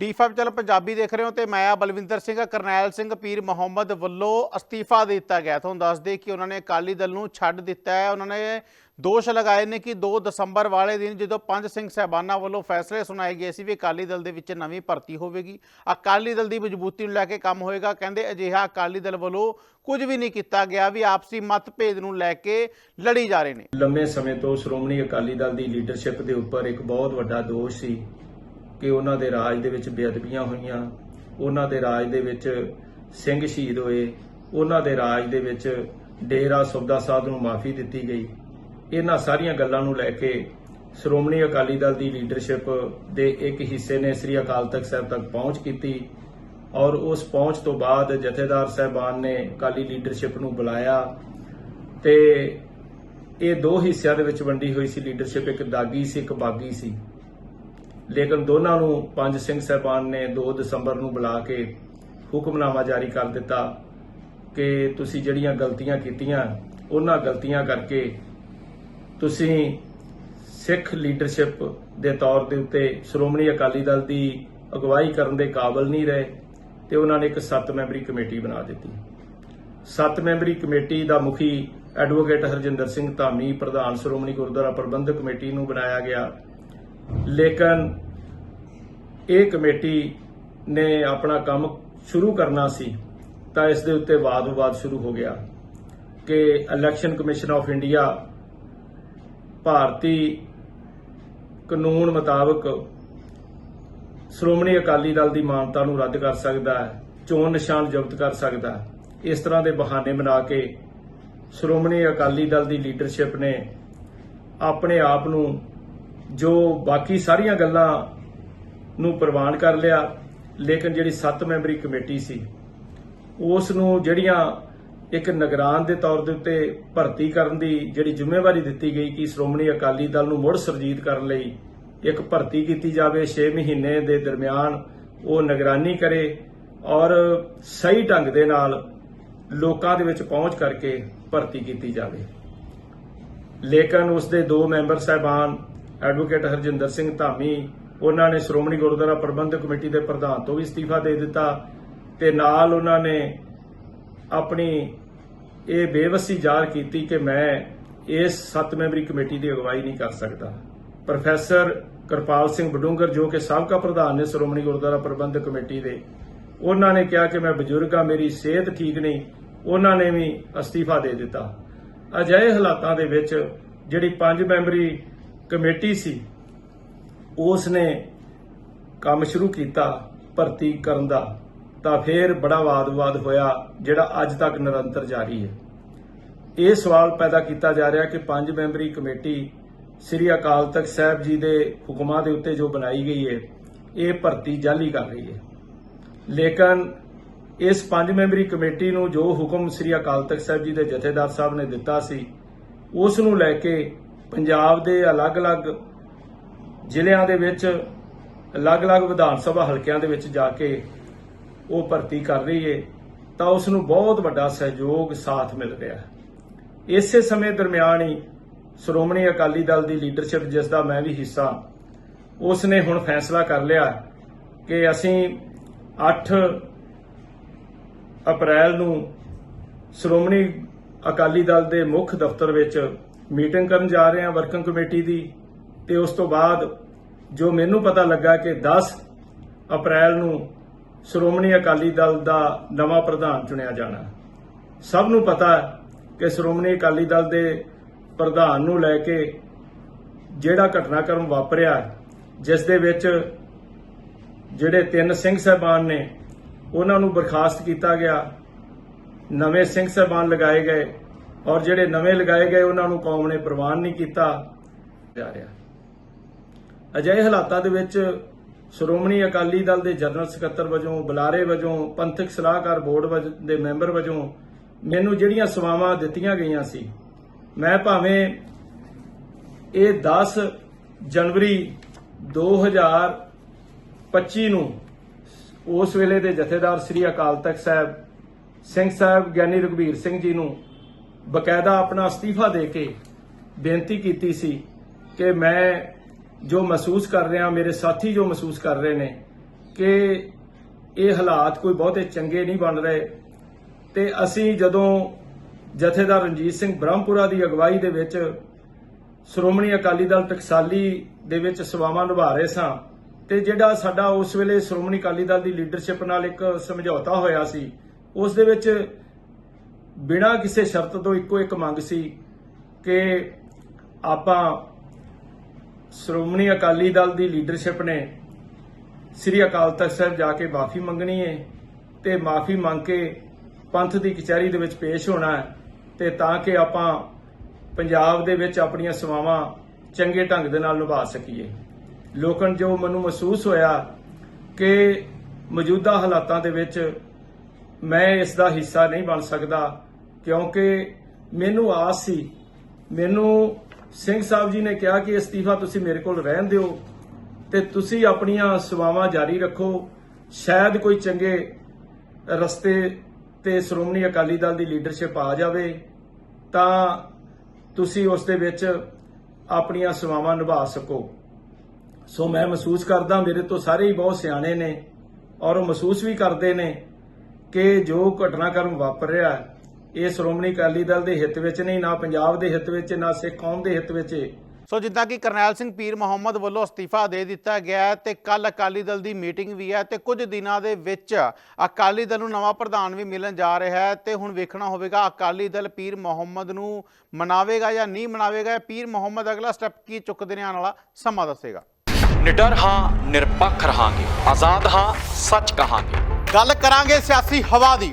D5 ਚਲ ਪੰਜਾਬੀ ਦੇਖ ਰਹੇ ਹੋ ਤੇ ਮੈਂ ਆ ਬਲਵਿੰਦਰ ਸਿੰਘ, ਕਰਨੈਲ ਸਿੰਘ, ਪੀਰ ਮੁਹੰਮਦ ਵੱਲੋਂ ਅਸਤੀਫਾ ਦੇ ਦਿੱਤਾ ਗਿਆ। ਤੁਹਾਨੂੰ ਦੱਸ ਦੇ ਕਿ ਉਹਨਾਂ ਨੇ ਅਕਾਲੀ ਦਲ ਨੂੰ ਛੱਡ ਦਿੱਤਾ ਹੈ। ਉਹਨਾਂ ਨੇ ਦੋਸ਼ ਲਗਾਏ ਨੇ ਕਿ 2 ਦਸੰਬਰ ਵਾਲੇ ਦਿਨ ਜਦੋਂ ਪੰਜ ਸਿੰਘ ਸਹਿਬਾਨਾਂ ਵੱਲੋਂ ਫੈਸਲੇ ਸੁਣਾਏ ਗਏ ਸੀ ਵੀ ਅਕਾਲੀ ਦਲ ਦੇ ਵਿੱਚ ਨਵੀਂ ਭਰਤੀ ਹੋਵੇਗੀ। ਅਕਾਲੀ ਦਲ ਦੀ ਮਜ਼ਬੂਤੀ ਨੂੰ ਲੈ ਕੇ ਕੰਮ ਹੋਏਗਾ। ਕਹਿੰਦੇ ਅਜਿਹਾ ਅਕਾਲੀ ਦਲ ਵੱਲੋਂ ਕੁਝ ਵੀ ਨਹੀਂ ਕੀਤਾ ਗਿਆ ਵੀ ਆਪਸੀ ਮਤਭੇਦ ਨੂੰ ਲੈ ਕੇ ਲੜੀ ਜਾ ਰਹੇ ਨੇ। ਲੰਮੇ ਸਮੇਂ ਤੋਂ ਸ਼੍ਰੋਮਣੀ ਅਕਾਲੀ ਦਲ ਦੀ ਲੀਡਰਸ਼ਿਪ ਦੇ ਉੱਪਰ ਇੱਕ ਬਹੁਤ ਵੱਡਾ ਦੋਸ਼ ਸੀ। ਕਿ ਉਹਨਾਂ ਦੇ ਰਾਜ ਦੇ ਵਿੱਚ ਬੇਅਦਬੀਆਂ ਹੋਈਆਂ, ਉਹਨਾਂ ਦੇ ਰਾਜ ਦੇ ਵਿੱਚ ਸਿੰਘ ਸ਼ਹੀਦ ਹੋਏ, ਉਹਨਾਂ ਦੇ ਰਾਜ ਦੇ ਵਿੱਚ ਡੇਰਾ ਸੁਬਦਾ ਸਾਹਿਬ ਨੂੰ ਮਾਫੀ ਦਿੱਤੀ ਗਈ। ਇਹਨਾਂ ਸਾਰੀਆਂ ਗੱਲਾਂ ਨੂੰ ਲੈ ਕੇ ਸ਼੍ਰੋਮਣੀ ਅਕਾਲੀ ਦਲ ਦੀ ਲੀਡਰਸ਼ਿਪ ਦੇ ਇੱਕ ਹਿੱਸੇ ਨੇ ਸ੍ਰੀ ਅਕਾਲ ਤਖਤ ਸਾਹਿਬ ਤੱਕ ਪਹੁੰਚ ਕੀਤੀ ਔਰ ਉਸ ਪਹੁੰਚ ਤੋਂ ਬਾਅਦ ਜਥੇਦਾਰ ਸਾਹਿਬਾਨ ਨੇ ਅਕਾਲੀ ਲੀਡਰਸ਼ਿਪ ਨੂੰ ਬੁਲਾਇਆ ਤੇ ਇਹ ਦੋ ਹਿੱਸਿਆਂ ਦੇ ਵਿੱਚ ਵੰਡੀ ਹੋਈ ਸੀ ਲੀਡਰਸ਼ਿਪ, ਇੱਕ ਦਾਗੀ ਸੀ, ਇੱਕ ਬਾਗੀ ਸੀ। ਲੇਕਿਨ ਦੋਨਾਂ ਨੂੰ ਪੰਜ ਸਿੰਘ ਸਾਹਿਬਾਨ ਨੇ 2 ਦਸੰਬਰ ਨੂੰ ਬੁਲਾ ਕੇ ਹੁਕਮਨਾਮਾ ਜਾਰੀ ਕਰ ਦਿੱਤਾ ਕਿ ਤੁਸੀਂ ਜਿਹੜੀਆਂ ਗਲਤੀਆਂ ਕੀਤੀਆਂ, ਉਹਨਾਂ ਗਲਤੀਆਂ ਕਰਕੇ ਤੁਸੀਂ ਸਿੱਖ ਲੀਡਰਸ਼ਿਪ ਦੇ ਤੌਰ ਦੇ ਉੱਤੇ ਸ਼੍ਰੋਮਣੀ ਅਕਾਲੀ ਦਲ ਦੀ ਅਗਵਾਈ ਕਰਨ ਦੇ ਕਾਬਲ ਨਹੀਂ ਰਹੇ ਤੇ ਉਹਨਾਂ ਨੇ ਇੱਕ 7 ਮੈਂਬਰੀ ਕਮੇਟੀ ਬਣਾ ਦਿੱਤੀ। 7 ਮੈਂਬਰੀ ਕਮੇਟੀ ਦਾ ਮੁਖੀ ਐਡਵੋਕੇਟ ਹਰਜਿੰਦਰ ਸਿੰਘ ਧਾਮੀ, ਪ੍ਰਧਾਨ ਸ਼੍ਰੋਮਣੀ ਗੁਰਦੁਆਰਾ ਪ੍ਰਬੰਧਕ ਕਮੇਟੀ ਨੂੰ ਬਣਾਇਆ ਗਿਆ। ਲੇਕਿਨ ਇਹ ਕਮੇਟੀ ਨੇ ਆਪਣਾ ਕੰਮ ਸ਼ੁਰੂ ਕਰਨਾ ਸੀ, ਤਾਂ ਇਸ ਦੇ ਉੱਤੇ ਵਾਦ-ਵਿਵਾਦ ਸ਼ੁਰੂ ਹੋ ਗਿਆ ਕਿ ਇਲੈਕਸ਼ਨ ਕਮਿਸ਼ਨ ਆਫ ਇੰਡੀਆ ਭਾਰਤੀ ਕਾਨੂੰਨ ਮੁਤਾਬਕ ਸ਼੍ਰੋਮਣੀ ਅਕਾਲੀ ਦਲ ਦੀ ਮਾਨਤਾ ਨੂੰ ਰੱਦ ਕਰ ਸਕਦਾ ਹੈ, ਚੋਣ ਨਿਸ਼ਾਨ ਜ਼ਬਤ ਕਰ ਸਕਦਾ ਹੈ। ਇਸ ਤਰ੍ਹਾਂ ਦੇ ਬਹਾਨੇ ਬਣਾ ਕੇ ਸ਼੍ਰੋਮਣੀ ਅਕਾਲੀ ਦਲ ਦੀ ਲੀਡਰਸ਼ਿਪ ਨੇ ਆਪਣੇ ਆਪ ਨੂੰ ਜੋ ਬਾਕੀ ਸਾਰੀਆਂ ਗੱਲਾਂ ਨੂੰ ਪ੍ਰਵਾਨ ਕਰ ਲਿਆ, ਲੇਕਿਨ ਜਿਹੜੀ 7 ਮੈਂਬਰੀ ਕਮੇਟੀ ਸੀ, ਉਸ ਨੂੰ ਜਿਹੜੀਆਂ ਇੱਕ ਨਿਗਰਾਨ ਦੇ ਤੌਰ ਦੇ ਉੱਤੇ ਭਰਤੀ ਕਰਨ ਦੀ ਜਿਹੜੀ ਜ਼ਿੰਮੇਵਾਰੀ ਦਿੱਤੀ ਗਈ ਕਿ ਸ਼੍ਰੋਮਣੀ ਅਕਾਲੀ ਦਲ ਨੂੰ ਮੁੜ ਸਰਜੀਤ ਕਰਨ ਲਈ ਇੱਕ ਭਰਤੀ ਕੀਤੀ ਜਾਵੇ 6 ਮਹੀਨੇ ਦੇ ਦਰਮਿਆਨ ਉਹ ਨਿਗਰਾਨੀ ਕਰੇ ਔਰ ਸਹੀ ਢੰਗ ਦੇ ਨਾਲ ਲੋਕਾਂ ਦੇ ਵਿੱਚ ਪਹੁੰਚ ਕਰਕੇ ਭਰਤੀ ਕੀਤੀ ਜਾਵੇ। ਲੇਕਿਨ ਉਸ ਦੇ ਦੋ ਮੈਂਬਰ ਸਾਹਿਬਾਨ ਐਡਵੋਕੇਟ ਹਰਜਿੰਦਰ ਸਿੰਘ ਧਾਮੀ, ਉਹਨਾਂ ਨੇ ਸ਼੍ਰੋਮਣੀ ਗੁਰਦੁਆਰਾ ਪ੍ਰਬੰਧਕ ਕਮੇਟੀ ਦੇ ਪ੍ਰਧਾਨ ਤੋਂ ਵੀ ਅਸਤੀਫਾ ਦੇ ਦਿੱਤਾ ਤੇ ਨਾਲ ਉਹਨਾਂ ਨੇ ਆਪਣੀ ਇਹ ਬੇਵਸੀ ਜ਼ਾਹਰ ਕੀਤੀ ਕਿ ਮੈਂ ਇਸ ਸੱਤ ਮੈਂਬਰੀ ਕਮੇਟੀ ਦੀ ਅਗਵਾਈ ਨਹੀਂ ਕਰ ਸਕਦਾ। ਪ੍ਰੋਫੈਸਰ ਕਿਰਪਾਲ ਸਿੰਘ ਬਡੂੰਗਰ ਜੋ ਕਿ ਸਾਬਕਾ ਪ੍ਰਧਾਨ ਨੇ ਸ਼੍ਰੋਮਣੀ ਗੁਰਦੁਆਰਾ ਪ੍ਰਬੰਧਕ ਕਮੇਟੀ ਦੇ, ਉਹਨਾਂ ਨੇ ਕਿਹਾ ਕਿ ਮੈਂ ਬਜ਼ੁਰਗ ਹਾਂ ਮੇਰੀ ਸਿਹਤ ਠੀਕ ਨਹੀਂ, ਉਹਨਾਂ ਨੇ ਵੀ ਅਸਤੀਫਾ ਦੇ ਦਿੱਤਾ। ਅਜਿਹੇ ਹਾਲਾਤਾਂ ਦੇ ਵਿੱਚ ਜਿਹੜੀ ਪੰਜ ਮੈਂਬਰੀ ਕਮੇਟੀ ਸੀ ਉਸ ਨੇ ਕੰਮ ਸ਼ੁਰੂ ਕੀਤਾ ਭਰਤੀ ਕਰਨ ਦਾ, ਤਾਂ ਫਿਰ ਬੜਾ ਵਾਦ-ਵਿਵਾਦ ਹੋਇਆ, ਜਿਹੜਾ ਅੱਜ ਤੱਕ ਨਿਰੰਤਰ ਜਾਰੀ ਹੈ। ਇਹ ਸਵਾਲ ਪੈਦਾ ਕੀਤਾ ਜਾ ਰਿਹਾ ਕਿ ਪੰਜ ਮੈਂਬਰੀ ਕਮੇਟੀ ਸ੍ਰੀ ਅਕਾਲ ਤਖਤ ਸਾਹਿਬ ਜੀ ਦੇ ਹੁਕਮਾਂ ਦੇ ਉੱਤੇ ਜੋ ਬਣਾਈ ਗਈ ਹੈ, ਇਹ ਭਰਤੀ ਜਾਲੀ ਕਰ ਰਹੀ ਹੈ। ਲੇਕਿਨ ਇਸ ਪੰਜ ਮੈਂਬਰੀ ਕਮੇਟੀ ਨੂੰ ਜੋ ਹੁਕਮ ਸ੍ਰੀ ਅਕਾਲ ਤਖਤ ਸਾਹਿਬ ਜੀ ਦੇ ਜਥੇਦਾਰ ਸਾਹਿਬ ਨੇ ਦਿੱਤਾ ਸੀ, ਉਸ ਨੂੰ ਲੈ ਕੇ ਪੰਜਾਬ ਦੇ ਅਲੱਗ-ਅਲੱਗ ਜ਼ਿਲ੍ਹਿਆਂ ਦੇ ਵਿੱਚ, ਅਲੱਗ-ਅਲੱਗ ਵਿਧਾਨ ਸਭਾ ਹਲਕਿਆਂ ਦੇ ਵਿੱਚ ਜਾ ਕੇ ਉਹ ਭਰਤੀ ਕਰ ਰਹੀ ਹੈ ਤਾਂ ਉਸ ਨੂੰ ਬਹੁਤ ਵੱਡਾ ਸਹਿਯੋਗ, ਸਾਥ ਮਿਲ ਰਿਹਾ ਹੈ। ਇਸੇ ਸਮੇਂ ਦਰਮਿਆਨ ਹੀ ਸ਼੍ਰੋਮਣੀ ਅਕਾਲੀ ਦਲ ਦੀ ਲੀਡਰਸ਼ਿਪ, ਜਿਸ ਦਾ ਮੈਂ ਵੀ ਹਿੱਸਾ ਉਸ ਨੇ ਹੁਣ ਫੈਸਲਾ ਕਰ ਲਿਆ ਕਿ ਅਸੀਂ 8 ਅਪ੍ਰੈਲ ਨੂੰ ਸ਼੍ਰੋਮਣੀ ਅਕਾਲੀ ਦਲ ਦੇ ਮੁੱਖ ਦਫ਼ਤਰ ਵਿੱਚ ਮੀਟਿੰਗ ਕਰਨ ਜਾ ਰਹੇ ਹਾਂ ਵਰਕਿੰਗ ਕਮੇਟੀ ਦੀ ਤੇ ਉਸ ਤੋਂ ਬਾਅਦ ਜੋ ਮੈਨੂੰ ਪਤਾ ਲੱਗਾ ਕਿ 10 ਅਪ੍ਰੈਲ ਨੂੰ ਸ਼੍ਰੋਮਣੀ ਅਕਾਲੀ ਦਲ ਦਾ ਨਵਾਂ ਪ੍ਰਧਾਨ ਚੁਣਿਆ ਜਾਣਾ। ਸਭ ਨੂੰ ਪਤਾ ਕਿ ਸ਼੍ਰੋਮਣੀ ਅਕਾਲੀ ਦਲ ਦੇ ਪ੍ਰਧਾਨ ਨੂੰ ਲੈ ਕੇ ਜਿਹੜਾ ਘਟਨਾਕ੍ਰਮ ਵਾਪਰਿਆ, ਜਿਸ ਦੇ ਵਿੱਚ ਜਿਹੜੇ ਤਿੰਨ ਸਿੰਘ ਸਾਹਿਬਾਨ ਨੇ, ਉਹਨਾਂ ਨੂੰ ਬਰਖਾਸਤ ਕੀਤਾ ਗਿਆ। ਨਵੇਂ ਸਿੰਘ ਸਾਹਿਬਾਨ ਲਗਾਏ ਗਏ। ਔਰ ਜਿਹੜੇ ਨਵੇਂ ਲਗਾਏ ਗਏ ਉਹਨਾਂ ਨੂੰ ਕੌਮ ਨੇ ਪ੍ਰਵਾਨ ਨਹੀਂ ਕੀਤਾ। ਜਾ ਰਿਹਾ। ਅਜਿਹੇ ਹਾਲਾਤਾਂ ਦੇ ਵਿੱਚ ਸ਼੍ਰੋਮਣੀ ਅਕਾਲੀ ਦਲ ਦੇ ਜਨਰਲ ਸਕੱਤਰ ਵਜੋਂ ਬੁਲਾਰੇ ਵਜੋਂ ਪੰਥਕ ਸਲਾਹਕਾਰ ਬੋਰਡ ਵਜ- ਦੇ ਮੈਂਬਰ ਵਜੋਂ ਮੈਨੂੰ ਜਿਹੜੀਆਂ ਸੇਵਾਵਾਂ ਦਿੱਤੀਆਂ ਗਈਆਂ ਸੀ ਮੈਂ ਭਾਵੇਂ ਇਹ 10 ਜਨਵਰੀ 2025 ਨੂੰ ਉਸ ਵੇਲੇ ਦੇ ਜਥੇਦਾਰ ਸ੍ਰੀ ਅਕਾਲ ਤਖਤ ਸਾਹਿਬ ਸਿੰਘ ਸਾਹਿਬ ਗਿਆਨੀ ਰਘਬੀਰ ਸਿੰਘ ਜੀ ਨੂੰ ਬਕਾਇਦਾ ਆਪਣਾ ਅਸਤੀਫਾ ਦੇ ਕੇ ਬੇਨਤੀ ਕੀਤੀ ਸੀ ਕਿ ਮੈਂ ਜੋ ਮਹਿਸੂਸ ਕਰ ਰਿਹਾ, ਮੇਰੇ ਸਾਥੀ ਜੋ ਮਹਿਸੂਸ ਕਰ ਰਹੇ ਨੇ ਕਿ ਇਹ ਹਾਲਾਤ ਕੋਈ ਬਹੁਤੇ ਚੰਗੇ ਨਹੀਂ ਬਣ ਰਹੇ। ਤੇ ਅਸੀਂ ਜਦੋਂ ਜਥੇਦਾਰ ਰਣਜੀਤ ਸਿੰਘ ਬ੍ਰਹਮਪੁਰਾ ਦੀ ਅਗਵਾਈ ਦੇ ਵਿੱਚ ਸ਼੍ਰੋਮਣੀ ਅਕਾਲੀ ਦਲ ਟਕਸਾਲੀ ਦੇ ਵਿੱਚ ਸੇਵਾਵਾਂ ਨਿਭਾ ਰਹੇ ਸਾਂ ਤੇ ਜਿਹੜਾ ਸਾਡਾ ਉਸ ਵੇਲੇ ਸ਼੍ਰੋਮਣੀ ਅਕਾਲੀ ਦਲ ਦੀ ਲੀਡਰਸ਼ਿਪ ਨਾਲ ਇੱਕ ਸਮਝੌਤਾ ਹੋਇਆ ਸੀ, ਉਸ ਦੇ ਵਿੱਚ ਬਿਨਾਂ ਕਿਸੇ ਸ਼ਰਤ ਤੋਂ ਇੱਕੋ ਇੱਕ ਮੰਗ ਸੀ ਕਿ ਆਪਾਂ ਸ਼੍ਰੋਮਣੀ ਅਕਾਲੀ ਦਲ ਦੀ ਲੀਡਰਸ਼ਿਪ ਨੇ ਸ੍ਰੀ ਅਕਾਲ ਤਖਤ ਸਾਹਿਬ ਜਾ ਕੇ ਮਾਫੀ ਮੰਗਣੀ ਹੈ ਤੇ ਮਾਫੀ ਮੰਗ ਕੇ ਪੰਥ ਦੀ ਕਚਹਿਰੀ ਦੇ ਵਿੱਚ ਪੇਸ਼ ਹੋਣਾ ਹੈ ਤੇ ਤਾਂ ਕਿ ਆਪਾਂ ਪੰਜਾਬ ਦੇ ਵਿੱਚ ਆਪਣੀਆਂ ਸੇਵਾਵਾਂ ਚੰਗੇ ਢੰਗ ਦੇ ਨਾਲ ਨਿਭਾ ਸਕੀਏ। ਲੋਕਾਂ ਜੋ ਮੈਨੂੰ ਮਹਿਸੂਸ ਹੋਇਆ ਕਿ ਮੌਜੂਦਾ ਹਾਲਾਤਾਂ ਦੇ ਵਿੱਚ ਮੈਂ ਇਸ ਦਾ ਹਿੱਸਾ ਨਹੀਂ ਬਣ ਸਕਦਾ ਕਿਉਂਕਿ ਮੈਨੂੰ ਆਸ ਸੀ ਮੈਨੂੰ ਸਿੰਘ ਸਾਹਿਬ ਜੀ ਨੇ ਕਿਹਾ ਕਿ ਅਸਤੀਫਾ ਤੁਸੀਂ ਮੇਰੇ ਕੋਲ ਰਹਿਣ ਦਿਓ ਤੇ ਤੁਸੀਂ ਆਪਣੀਆਂ ਸੇਵਾਵਾਂ ਜਾਰੀ ਰੱਖੋ। ਸ਼ਾਇਦ ਕੋਈ ਚੰਗੇ ਰਸਤੇ ਤੇ ਸ਼੍ਰੋਮਣੀ ਅਕਾਲੀ ਦਲ ਦੀ ਲੀਡਰਸ਼ਿਪ ਆ ਜਾਵੇ ਤਾਂ ਤੁਸੀਂ ਉਸ ਦੇ ਵਿੱਚ ਆਪਣੀਆਂ ਸੇਵਾਵਾਂ ਨਿਭਾ ਸਕੋ। ਸੋ ਮੈਂ ਮਹਿਸੂਸ ਕਰਦਾ ਮੇਰੇ ਤੋਂ ਸਾਰੇ ਹੀ ਬਹੁਤ ਸਿਆਣੇ ਨੇ ਔਰ ਉਹ ਮਹਿਸੂਸ ਵੀ ਕਰਦੇ ਨੇ ਕਿ ਜੋ ਘਟਨਾਕ੍ਰਮ ਵਾਪਰ ਰਿਹਾ ਹੈ, ਇਹ ਸ਼੍ਰੋਮਣੀ ਅਕਾਲੀ ਦਲ ਦੇ ਹਿੱਤ ਵਿੱਚ ਨਹੀਂ ਨਾ ਪੰਜਾਬ ਦੇ ਹਿੱਤ ਵਿੱਚ ਨਾ ਸਿੱਖ ਕੌਮ ਦੇ ਹਿੱਤ ਵਿੱਚ। ਸੋ ਜਿੱਦਾਂ ਕਿ ਕਰਨੈਲ ਸਿੰਘ ਪੀਰ ਮੁਹੰਮਦ ਵੱਲੋਂ ਅਸਤੀਫਾ ਦੇ ਦਿੱਤਾ ਗਿਆ ਹੈ ਤੇ ਕੱਲ ਅਕਾਲੀ ਦਲ ਦੀ ਮੀਟਿੰਗ ਵੀ ਹੈ ਤੇ ਕੁਝ ਦਿਨਾਂ ਦੇ ਵਿੱਚ ਅਕਾਲੀ ਦਲ ਨੂੰ ਨਵਾਂ ਪ੍ਰਧਾਨ ਵੀ ਮਿਲਣ ਜਾ ਰਿਹਾ ਹੈ ਤੇ ਹੁਣ ਵੇਖਣਾ ਹੋਵੇਗਾ ਅਕਾਲੀ ਦਲ ਪੀਰ ਮੁਹੰਮਦ ਨੂੰ ਮਨਾਵੇਗਾ ਜਾਂ ਨਹੀਂ ਮਨਾਵੇਗਾ। ਪੀਰ ਮੁਹੰਮਦ ਅਗਲਾ ਸਟੈਪ ਕੀ ਚੁੱਕਦੇ ਨੇ ਆਉਣ ਵਾਲਾ ਸਮਾਂ ਦੱਸੇਗਾ। ਨਿਡਰ ਹਾਂ ਨਿਰਪੱਖ ਰਹਾਂਗੇ ਆਜ਼ਾਦ ਹਾਂ ਸੱਚ ਕਹਾਂਗੇ। ਗੱਲ ਕਰਾਂਗੇ ਸਿਆਸੀ ਹਵਾ ਦੀ।